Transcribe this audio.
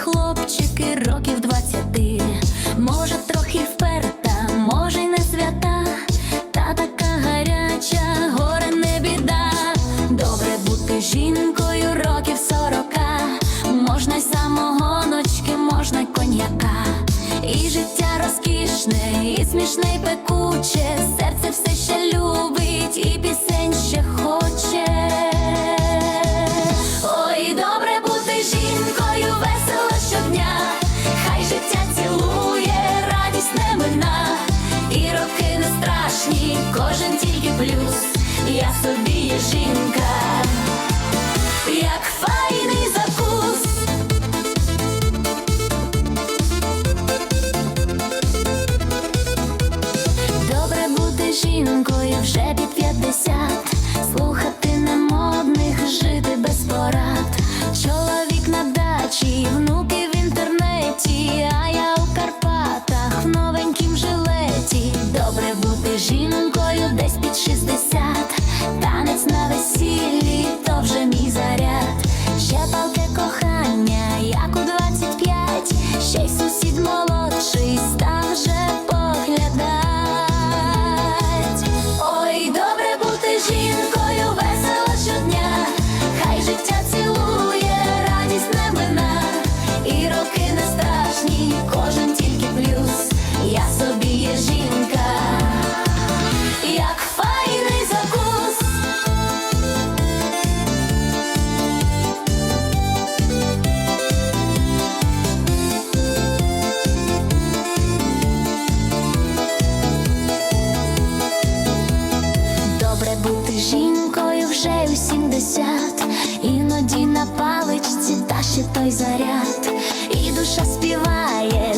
хлопчики років двадцяти. Може, трохи вперта, може, й не свята, та така гаряча, горе не біда. Добре бути жінкою років сорока. Можна й самогоночки, можна й коньяка. І життя розкішне, і смішне, і пекуче. Плюс. Я собі є жінка, як файний закус. Добре бути жінкою вже під десь під 60 70 Іноді на паличці та ще той заряд. І душа співає,